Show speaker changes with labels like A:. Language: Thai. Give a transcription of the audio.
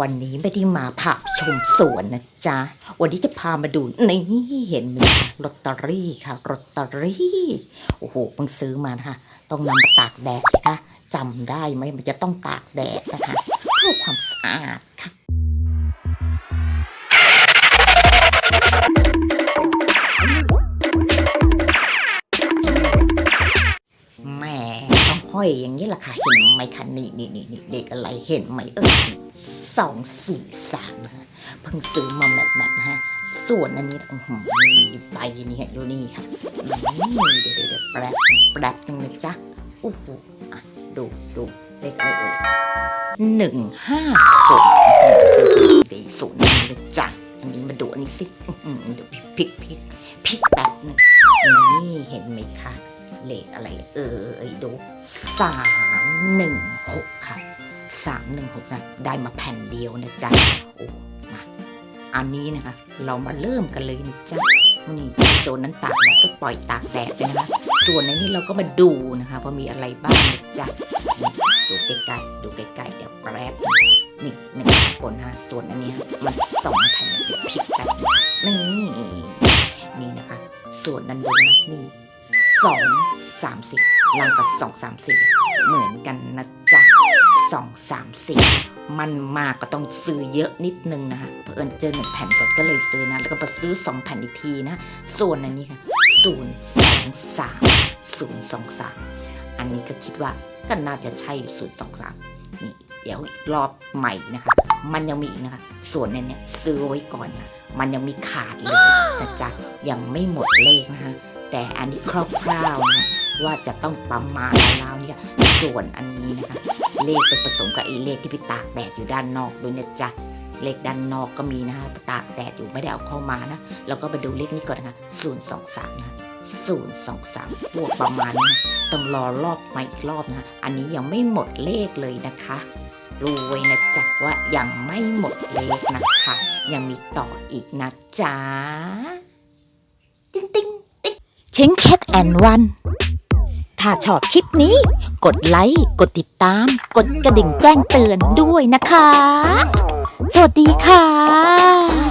A: วันนี้ไม่ได้มาพาชมสวนนะจ๊ะ วันนี้จะพามาดูนี่เห็นไหมลอตเตอรี่ค่ะลอตเตอรี่ โอ้โหเพิ่งซื้อมานะคะต้องนำมาตากแดดสิคะจำได้ไหมมันจะต้องตากแดดนะคะเพื่อความสะอาดค่ะแหม่ต้องห้อยอย่างนี้แหละค่ะ เห็นไหมคะนี่นี่นี่นี่เลขอะไรเห็นไหมเออ สองสี่สามนะฮะเพิ่งซื้อมาแบบแบบนะฮะ ส่วนอันนี้อื้อหือมีใบนี่ค่ะอยู่นี่ค่ะนี่เดี๋ยวเดี๋ยวแป๊บแป๊บนึงนะจ๊ะโอ้โหอะดูดูเลขอะไรเอ่ยหนึ่งห้าหกดีสูนี้เลยจ้ะอันนี้มาดูอันนี้สิเดี๋ยวพลิกพลิกพลิกแป๊บนึงนี่เห็นไหมคะเลขอะไรเออดูสามหนึ่งหกค่ะ สามหนึ่งหกนะได้มาแผ่นเดียวนะจ๊ะโอ้มาอันนี้นะคะ เรามาเริ่มกันเลยนะจ๊ะนี่โซนนั้นตากแดดก็ปล่อยตากแดดไปนะคะส่วนในนี้เราก็มาดูนะคะว่ามีอะไรบ้างนะจ๊ะดูใกล้ๆดูใกล้ๆเดี๋ยวแป๊บนี่หนึ่งคนฮะส่วนอันนี้มันสองแผ่นเดี๋ยวพลิกแป๊บนี่นี่นะคะ ส่วนด้นบนนะนี่สองสามสี่ล่างกับสองสามสี่เหมือนกันนะ จ๊ะสองสามสี่มันมากก็ต้องซื้อเยอะนิดนึงนะคะเผอิญเจอหนึ่งแผ่นก่อนก็เลยซื้อนะ แล้วก็มาซื้อสองแผ่นอีกทีนะ ส่วนอันนี้ค่ะศูนย์สองสามศูนย์สองสามอันนี้ก็คิดว่าก็น่าจะใช่ศูนย์สองสามนี่เดี๋ยวรอบใหม่นะคะ มันยังมีอีกนะคะ ส่วนในเนี้ยซื้อไว้ก่อนนะมันยังมีขาดเลยนะจ๊ะยังไม่หมดเลขนะคะแต่อันนี้คร่าวๆนะ ว่าจะต้องประมาณแล้วเนี่ยส่วนอันนี้นะคะ เลขไปผสมกับไอ้เลขที่ไปตากแดดอยู่ด้านนอกด้วยนะจ๊ะเลขด้านนอกก็มีนะคะตากแดดอยู่ไม่ได้เอาเข้ามานะแล้วก็ไปดูเลขนี้ก่อนนะคะ023นะ023บวกประมาณนะต้องรอรอบม่อีกรอบนะคะอันนี้ยังไม่หมดเลขเลยนะคะรู้ไว้นะจ๊ะว่ายังไม่หมดเลขนะคะ ยังมีต่ออีกนะจ๊ะ ติ๊งติ๊งเช้งแคทแอนวัน ถ้าชอบคลิปนี้ กดไลค์ กดติดตาม กดกระดิ่งแจ้งเตือนด้วยนะคะ สวัสดีค่ะ